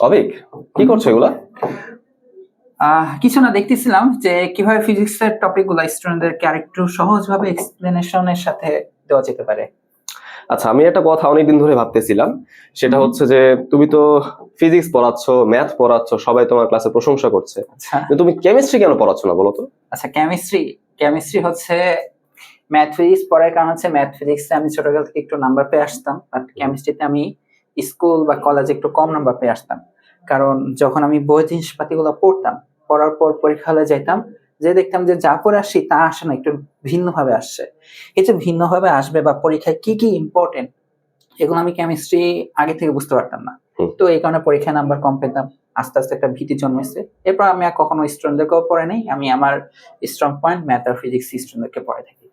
অবিক কি করছ এগুলা? কিছু না দেখতেছিলাম যে কীভাবে ফিজিক্সের টপিকগুলো স্টুডেন্টদেরকে আরেকটু সহজভাবে এক্সপ্লেনেশনের সাথে দেওয়া যেতে পারে। আচ্ছা আমি একটা কথা অনেকদিন ধরে ভাবতেছিলাম। সেটা হচ্ছে যে তুমি তো ফিজিক্স পড়াচ্ছ ম্যাথ পড়াচ্ছ সবাই তোমার ক্লাসে প্রশংসা করছে। আচ্ছা। তুমি কেমিস্ট্রি কেন পড়াচ্ছ না বলো তো? আচ্ছা কেমিস্ট্রি কেমিস্ট্রি হচ্ছে ম্যাথ ফিজিক্স পড়ার কারণ হচ্ছে ম্যাথ ফিজিক্সে আমি ছোটবেলা থেকে একটু নাম্বার পেয়ে আসতাম বাট কেমিস্ট্রিতে আমি স্কুল বা কলেজে একটু কম নাম্বার পেয়ে আসতাম। কারণ যখন আমি বই জিনিসপাতিগুলো পড়তাম পড়ার পর পরীক্ষা হলে যাইতাম যে দেখতাম যে যা পড়ে আসছি তা আসে না একটু ভিন্নভাবে আসছে। এই যে ভিন্নভাবে আসবে বা পরীক্ষায় কি কি ইম্পর্টেন্ট এগুলো আমি কেমিস্ট্রি আগে থেকে বুঝতে পারতাম না। তো এই কারণে পরীক্ষায় নাম্বার কম পেতাম। আস্তে আস্তে একটা ভীতি জন্মেছে। এরপর আমি আর কখনো স্টুডেন্টদেরকেও পড়ে নাই। আমি আমার স্ট্রং পয়েন্ট ম্যাথ আর ফিজিক্স স্টুডেন্টদেরকে পড়ে থাকি।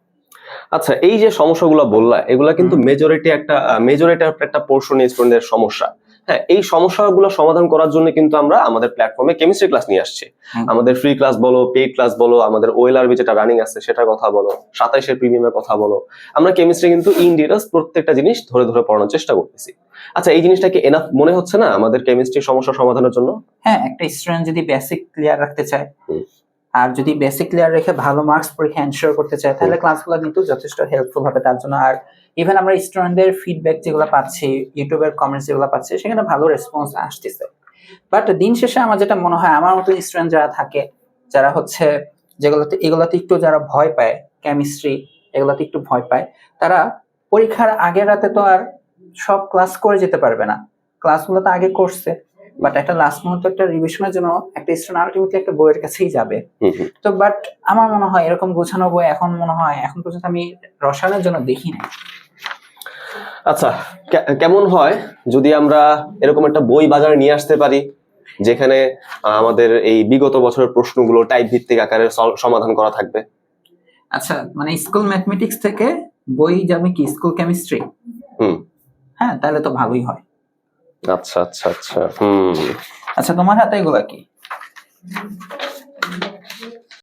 আচ্ছা এই যে সমস্যাগুলো বললা এগুলা কিন্তু। মেজরিটি একটা মেজরিটি একটা পোর্শন স্টুডেন্টের সমস্যা। হ্যাঁ এই সমস্যাগুলো সমাধান করার জন্য কিন্তু আমরা আমাদের প্ল্যাটফর্মে কেমিস্ট্রি ক্লাস নিয়ে আসছি। আমাদের ফ্রি ক্লাস বলো পেইড ক্লাস বলো আমাদের ওয়েলআরবি যেটা রানিং আছে সেটার কথা বলো সাতাইশের প্রিমিয়ামের কথা বলো। আমরা কেমিস্ট্রি কিন্তু ইন ডিটেলস প্রত্যেকটা জিনিস ধরে ধরে পড়ানোর চেষ্টা করতেছি। আচ্ছা এই জিনিসটা কি এনাফ মনে হচ্ছে না আমাদের কেমিস্ট্রি সমস্যা সমাধানের জন্য? হ্যাঁ একটা স্টুডেন্ট যদি বেসিক ক্লিয়ার রাখতে চায়। আর যদি বেসিক ক্লিয়ার রেখে ভালো মার্কস পরীক্ষা এনশিওর করতে চায় তাহলে ক্লাসগুলো কিন্তু যথেষ্ট হেল্পফুল হবে তার জন্য। আর ইভেন আমরা স্টুডেন্টদের ফিডব্যাক যেগুলো পাচ্ছি ইউটিউবের কমেন্টস যেগুলো পাচ্ছি সেখানে ভালো রেসপন্স আসতেছে। বাট দিন শেষে আমার যেটা মনে হয় আমার মতো স্টুডেন্ট যারা থাকে যারা হচ্ছে যেগুলোতে এগুলোতে একটু যারা ভয় পায় কেমিস্ট্রি এগুলোতে একটু ভয় পায় তারা পরীক্ষার আগের রাতে তো আর সব ক্লাস করে যেতে পারবে না। ক্লাসগুলো তো আগে করছে। বাট একটা লাস্ট মুহূর্তে একটা রিভিশনের জন্য একটা স্টুডেন্ট আলটিমেটলি একটা বইয়ের কাছেই যাবে। তো বাট আমার মনে হয় এরকম গোছানো বই এখন মনে হয় এখন পর্যন্ত আমি রসায়নের জন্য দেখি না আচ্ছা কেমন হয় যদি আমরা এরকম একটা বই বাজারে নিয়ে আসতে পারি যেখানে আমাদের এই বিগত বছরের প্রশ্নগুলো টাইপ ভিত্তিক আকারে সমাধান করা থাকবে? আচ্ছা মানে স্কুল ম্যাথমেটিক্স থেকে বই যাবে কি স্কুল কেমিস্ট্রি হুম। হ্যাঁ তাহলে তো ভালোই হয়। আচ্ছা আচ্ছা আচ্ছা হুম। আচ্ছা তোমার হাতে এগুলা কি?